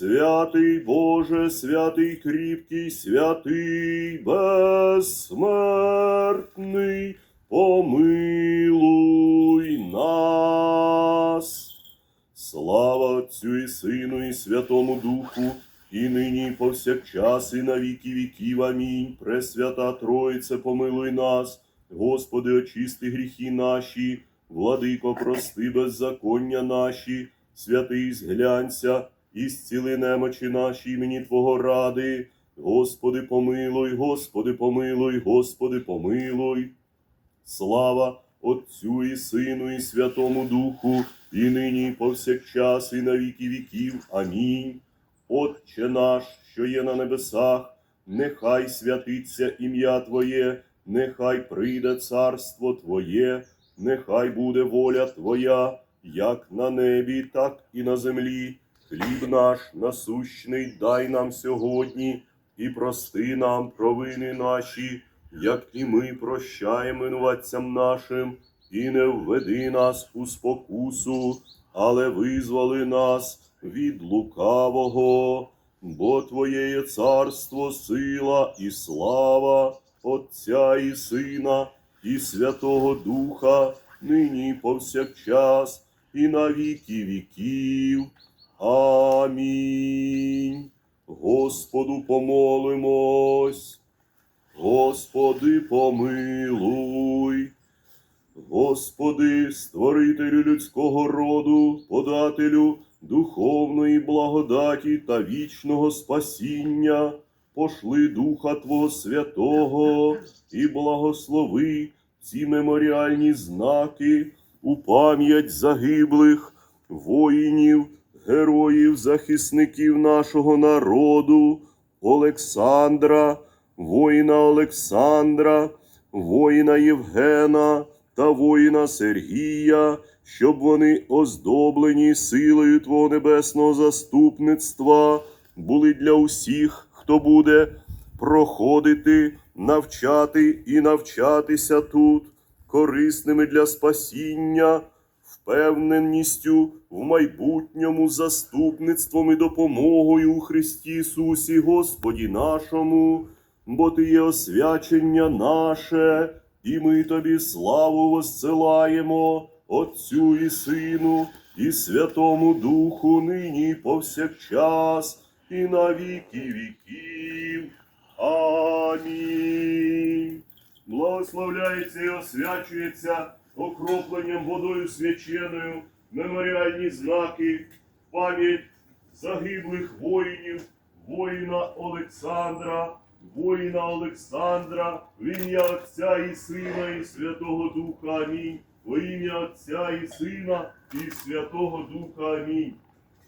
Святий Боже, святий кріпкий, святий безсмертний, помилуй нас. Слава Отцю і Сину, і Святому Духу, і нині, і повсякчас, і на віки віків. Амінь. Пресвята Троїце, помилуй нас, Господи, очисти гріхи наші, владико, прости беззаконня наші, святий зглянься, і немочі наші імені Твого ради. Господи, помилуй, Господи, помилуй, Господи, помилуй. Слава Отцю і Сину, і Святому Духу, і нині, і повсякчас, і на віки віків. Амінь. Отче наш, що є на небесах, нехай святиться ім'я Твоє, нехай прийде царство Твоє, нехай буде воля Твоя, як на небі, так і на землі. Хліб наш насущний дай нам сьогодні, і прости нам провини наші, як і ми прощаємо винуватцям нашим, і не введи нас у спокусу, але визволи нас від лукавого, бо Твоє є царство, сила і слава Отця і Сина, і Святого Духа, нині повсякчас, і на віки віків. Амінь. Господу помолимось. Господи, помилуй. Господи, створителю людського роду, подателю духовної благодаті та вічного спасіння, пошли Духа Твого Святого і благослови ці меморіальні знаки у пам'ять загиблих воїнів, героїв, захисників нашого народу, Олександра, воїна Олександра, воїна Євгена та воїна Сергія, щоб вони, оздоблені силою Твого небесного заступництва, були для усіх, хто буде проходити, навчати і навчатися тут, корисними для спасіння, впевненістю в майбутньому заступництвом і допомогою у Христі Ісусі Господі нашому, бо Ти є освячення наше, і ми Тобі славу воссилаємо, Отцю і Сину, і Святому Духу, нині і повсякчас, і на віки віків. Амінь. Благословляється і освячується окропленням водою свяченою, меморіальні знаки, пам'ять загиблих воїнів, воїна Олександра, воїна Олександра, в ім'я Отця і Сина, і Святого Духа. Амінь. Во ім'я Отця і Сина, і Святого Духа. Амінь.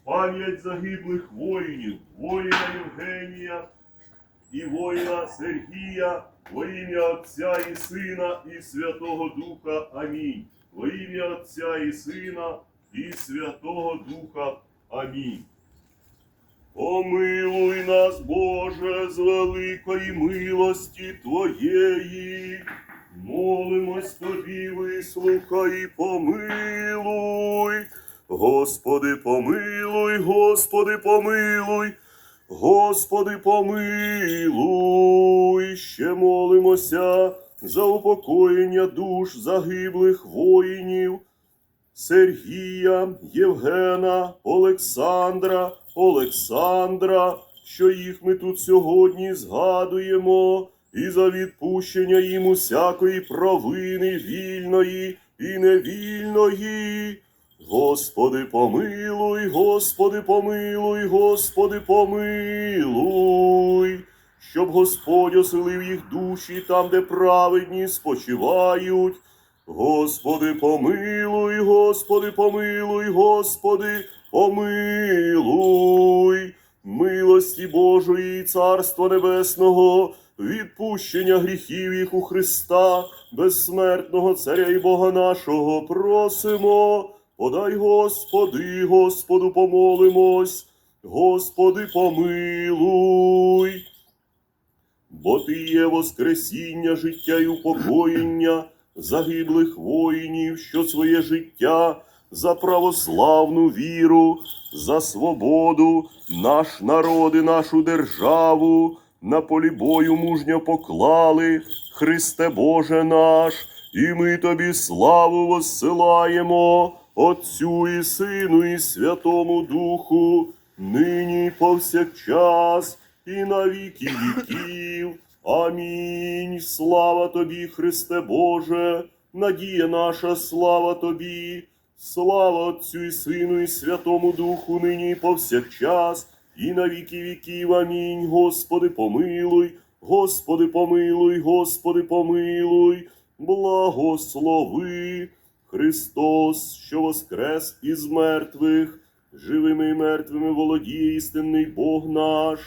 Пам'ять загиблих воїнів, воїна Євгенія і воїна Сергія, во ім'я Отця і Сина, і Святого Духа. Амінь. Во ім'я Отця і Сина, і Святого Духа. Амінь. Помилуй нас, Боже, з великої милості Твоєї. Молимось тобі, вислухай і помилуй. Господи, помилуй, Господи, помилуй. Господи, помилуй, ще молимося за упокоєння душ загиблих воїнів. Сергія, Євгена, Олександра, Олександра, що їх ми тут сьогодні згадуємо, і за відпущення їм усякої провини вільної і невільної. Господи, помилуй, Господи, помилуй, Господи, помилуй, щоб Господь оселив їх душі там, де праведні спочивають. Господи, помилуй, Господи, помилуй, Господи, помилуй, милості Божої і Царства Небесного, відпущення гріхів їх у Христа, безсмертного Царя і Бога нашого, просимо. Подай, Господи, Господу помолимось, Господи, помилуй. Бо ти є Воскресіння, життя і упокоєння загиблих воїнів, що своє життя за православну віру, за свободу, наш народ і нашу державу на полі бою мужньо поклали, Христе Боже наш, і ми тобі славу воссилаємо, Отцю і Сину, і Святому Духу, нині повсякчас, і на віки віків. Амінь. Слава тобі, Христе Боже, надія наша, слава тобі, слава Отцю і Сину, і Святому Духу, нині повсякчас, і на віки віків. Амінь. Господи, помилуй, Господи, помилуй, Господи, помилуй, благослови. Христос, що воскрес із мертвих, живими і мертвими володіє істинний Бог наш,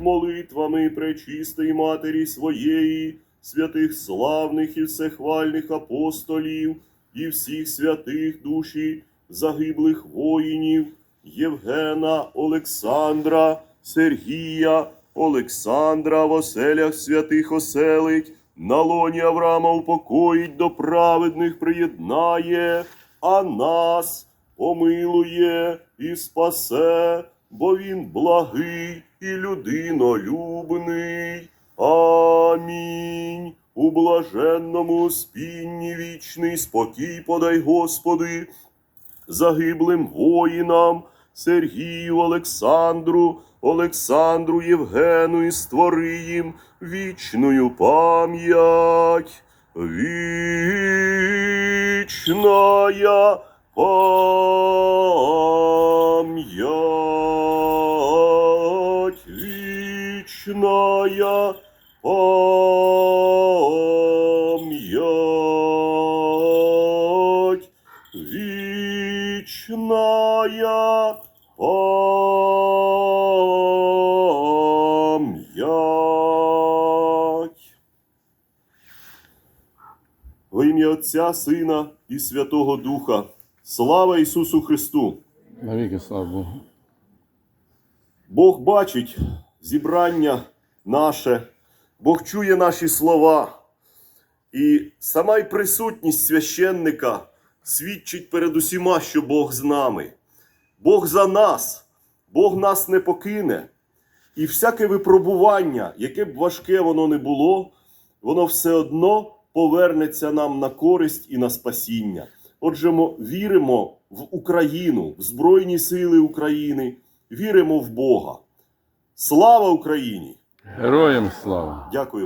молитвами пречистої Матері своєї, святих славних і всехвальних апостолів, і всіх святих душі загиблих воїнів, Євгена, Олександра, Сергія, Олександра в оселях святих оселить, на лоні Авраама упокоїть до праведних приєднає, а нас помилує і спасе, бо він благий і людинолюбний. Амінь. У блаженному спінні вічний спокій подай, Господи, загиблим воїнам, Сергію, Олександру, Олександру Євгену і створи їм вічною пам'ять. Вічная пам'ять, вічная пам'ять, вічная пам'ять. Во ім'я Отця, Сина і Святого Духа. Слава Ісусу Христу! Навіки слава Богу. Бог бачить зібрання наше, Бог чує наші слова. І сама й присутність священника свідчить перед усіма, що Бог з нами. Бог за нас, Бог нас не покине. І всяке випробування, яке б важке воно не було, воно все одно повернеться нам на користь і на спасіння. Отже, ми віримо в Україну, в Збройні Сили України, віримо в Бога. Слава Україні! Героям слава! Дякую.